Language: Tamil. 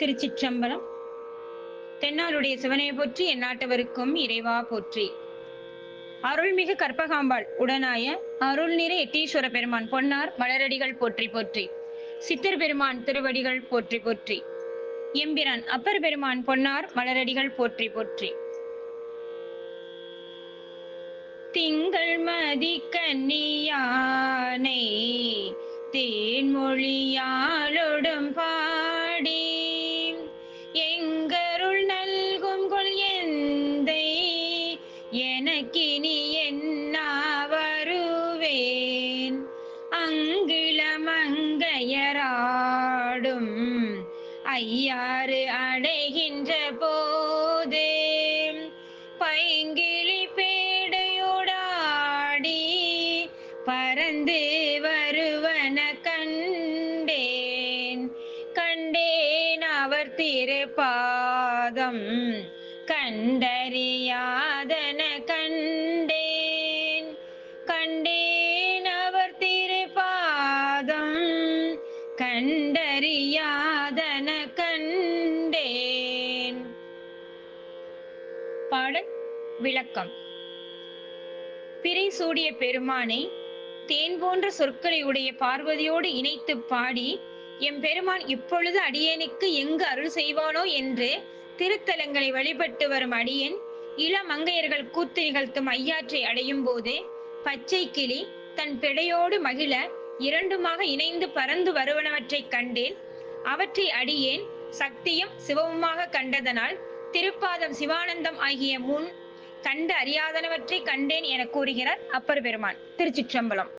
திருச்சிற்றம்பலம். தென்னாருடைய சிவனை போற்றி எந்நாட்டவருக்கும் இறைவா போற்றி. அருள்மிகு கற்பகாம்பாள் உடனாய அருள்நிறை எட்டீஸ்வர பெருமான் பொன்னார் மலரடிகள் போற்றி போற்றி. சித்தர் பெருமான் திருவடிகள் போற்றி போற்றி. எம்பிரான் அப்பர் பெருமான் பொன்னார் மலரடிகள் போற்றி போற்றி. திங்கள் மதி கன்னியானை தேன்மொழியா எனக்கினி என்ன வருவேன்? அங்கிளமங்கையராடும் ஐயாறு அடைகின்ற போதே. பைங்கிளி பேடையுடாடி பறந்து வருவன கண்டேன். கண்டேன் அவர் திரு பாதம் கண்டறியா கண்டறியாதன கண்டேன். பாடல் விளக்கம். பிறை சூடிய பெருமானை தேன் போன்ற சொற்களை உடைய பார்வதியோடு இணைத்து பாடி எம் பெருமான் இப்பொழுது அடியேனுக்கு எங்கு அருள் செய்வானோ என்று திருத்தலங்களை வழிபட்டு வரும் அடியேன் இளமங்கையர்கள் கூத்து நிகழ்த்தும் ஐயாற்றை அடையும் போது பச்சை கிளி தன் பிடையோடு மகிழ இரண்டுமாக இணைந்து பறந்து வருவனவற்றைக் கண்டேன். அவற்றை அடியேன். சக்தியும் சிவமுமாக கண்டதனால் திருப்பாதம் சிவானந்தம் ஆகிய முன் கண்டு அறியாதனவற்றை கண்டேன் என கூறுகிறார் அப்பர் பெருமான். திருச்சிற்றம்பலம்.